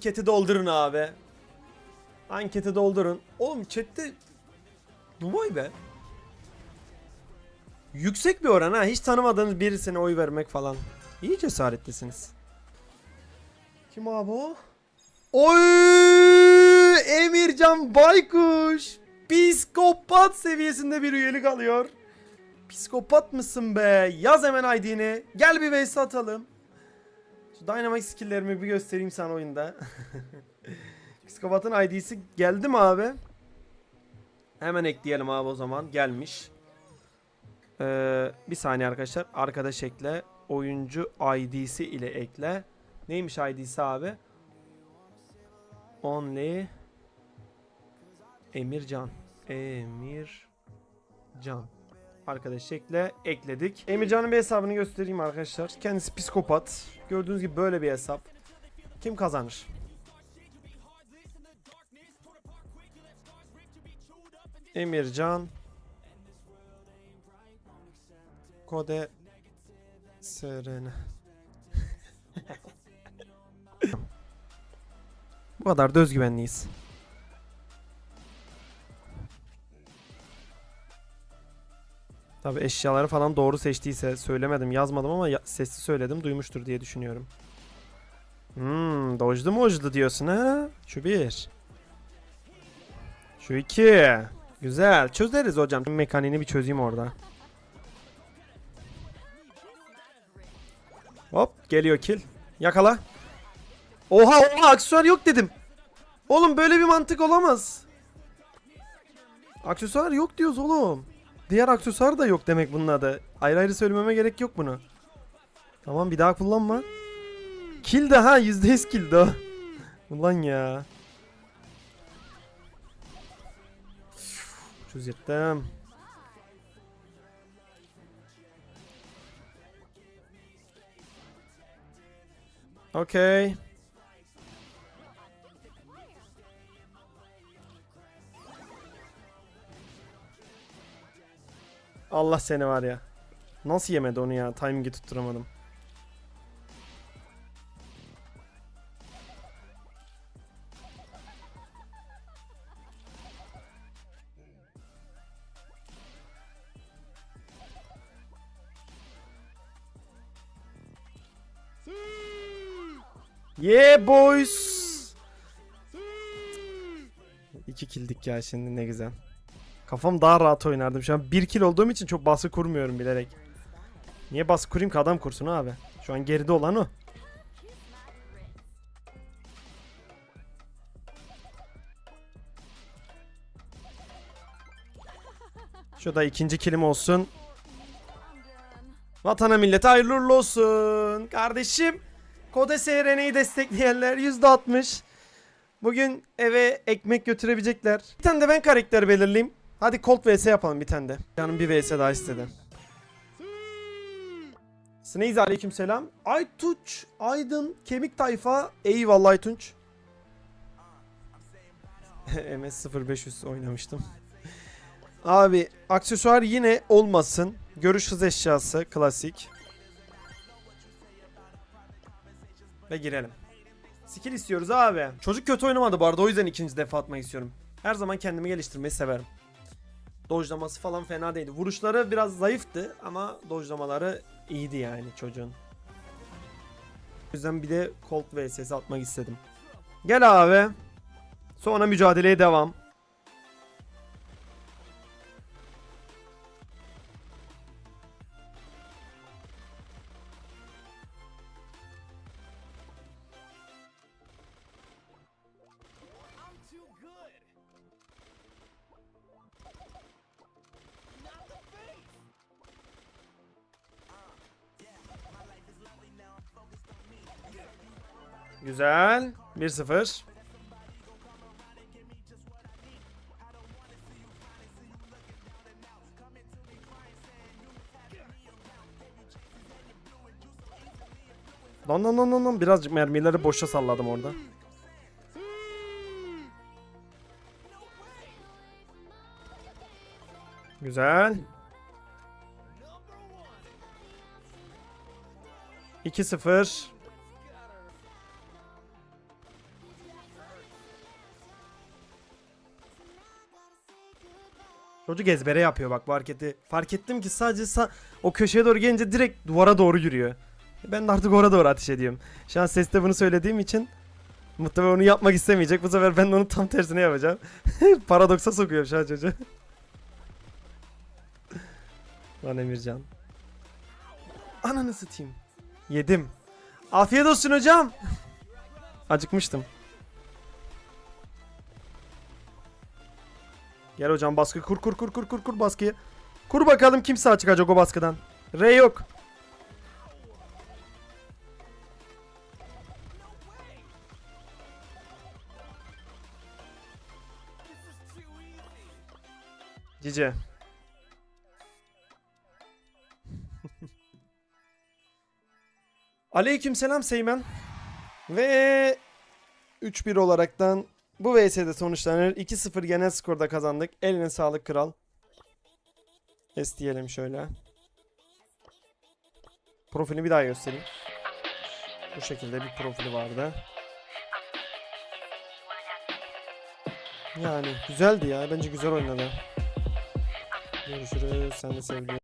Anketi doldurun abi. Anketi doldurun. Oğlum chatte Dubai be. Yüksek bir oran ha. Hiç tanımadığınız birisine oy vermek falan. İyi cesaretlisiniz. Kim abi o? Oy! Emircan Baykuş. Psikopat seviyesinde bir üyelik alıyor. Psikopat mısın be? Yaz hemen ID'ni. Gel bir vs atalım. Şu dynamic skill'lerimi bir göstereyim sana oyunda. Psikopatın ID'si geldi mi abi? Hemen ekleyelim abi o zaman. Gelmiş. Ee, bir saniye arkadaşlar. Arkadaş ekle. Oyuncu ID'si ile ekle. Neymiş ID'si abi? Only Emircan. Emircan. Arkadaş ekle. Ekledik. Emircan'ın bir hesabını göstereyim arkadaşlar. Kendisi psikopat. Gördüğünüz gibi böyle bir hesap. Kim kazanır? Emircan Kode Serene Bu kadar da özgüvenliyiz. Tabi eşyaları falan doğru seçtiyse söylemedim yazmadım ama ya- sesli söyledim duymuştur diye düşünüyorum. Hmm, dojlu mu ojlu diyorsun ha? Şu bir. Şu iki. Güzel. Çözeriz hocam. Mekaniğini bir çözeyim orada. Hop geliyor kill. Yakala. Oha oha aksesuar yok dedim. Oğlum böyle bir mantık olamaz. Aksesuar yok diyoruz oğlum. Diğer aksesuar da yok demek bunun adı. Ayrı ayrı söylememe gerek yok bunu. Tamam bir daha kullanma. Kill de ha %100 kill de. Ulan ya. Ucuz yırttım. Okey. Allah seni var ya. Nasıl yemedi onu ya? Timing'i tutturamadım. Yeah boys. İki kildik ya şimdi ne güzel. Kafam daha rahat oynardım. Şu an 1 kill olduğum için çok baskı kurmuyorum bilerek. Niye baskı kurayım ki adam kursun abi. Şu an geride olan o. Şu da ikinci kilim olsun. Vatana millete hayırlı olsun. Kardeşim. Kode SRN'yi destekleyenler %60. Bugün eve ekmek götürebilecekler. Bir tane de ben karakter belirleyeyim. Hadi Colt vs yapalım bir tane de. Canım bir vs daha istedi. Sneeze aleyküm selam. Aytunç, Aydın, Kemik Tayfa. Eyvallah Aytunç. MS 0500 oynamıştım. Abi aksesuar yine olmasın. Görüş hız eşyası klasik. Ve girelim. Skill istiyoruz abi. Çocuk kötü oynamadı bu arada o yüzden ikinci defa atmak istiyorum. Her zaman kendimi geliştirmeyi severim. Dojlaması falan fena değildi. Vuruşları biraz zayıftı ama dojlamaları iyiydi yani çocuğun. O yüzden bir de Colt vs atmak istedim. Gel abi. Sonra mücadeleye devam. Güzel. 1-0. Lan lan lan lan birazcık mermileri boşa salladım orada. Güzel. 2-0. Çocuk ezbere yapıyor bak bu hareketi. Fark ettim ki sadece sa- o köşeye doğru gelince direkt duvara doğru yürüyor. Ben de artık oraya doğru ateş ediyorum. Şu an seste bunu söylediğim için muhtemelen onu yapmak istemeyecek. Bu sefer ben de onun tam tersini yapacağım. Paradoksa sokuyorum şu an çocuğu. Lan Emircan. Ananı satayım. Yedim. Afiyet olsun hocam. Acıkmıştım. Gel hocam baskı kur kur kur kur kur kur baskıyı. Kur bakalım kim sağ çıkacak o baskıdan. R yok. Cice. Aleykümselam Seymen. Ve 3-1 olaraktan bu VS'de sonuçlanır. 2-0 genel skorda kazandık. Eline sağlık kral. Es diyelim şöyle. Profilini bir daha göstereyim. Bu şekilde bir profili vardı. Yani güzeldi ya. Bence güzel oynadı. Görüşürüz. Sen de sevgiler.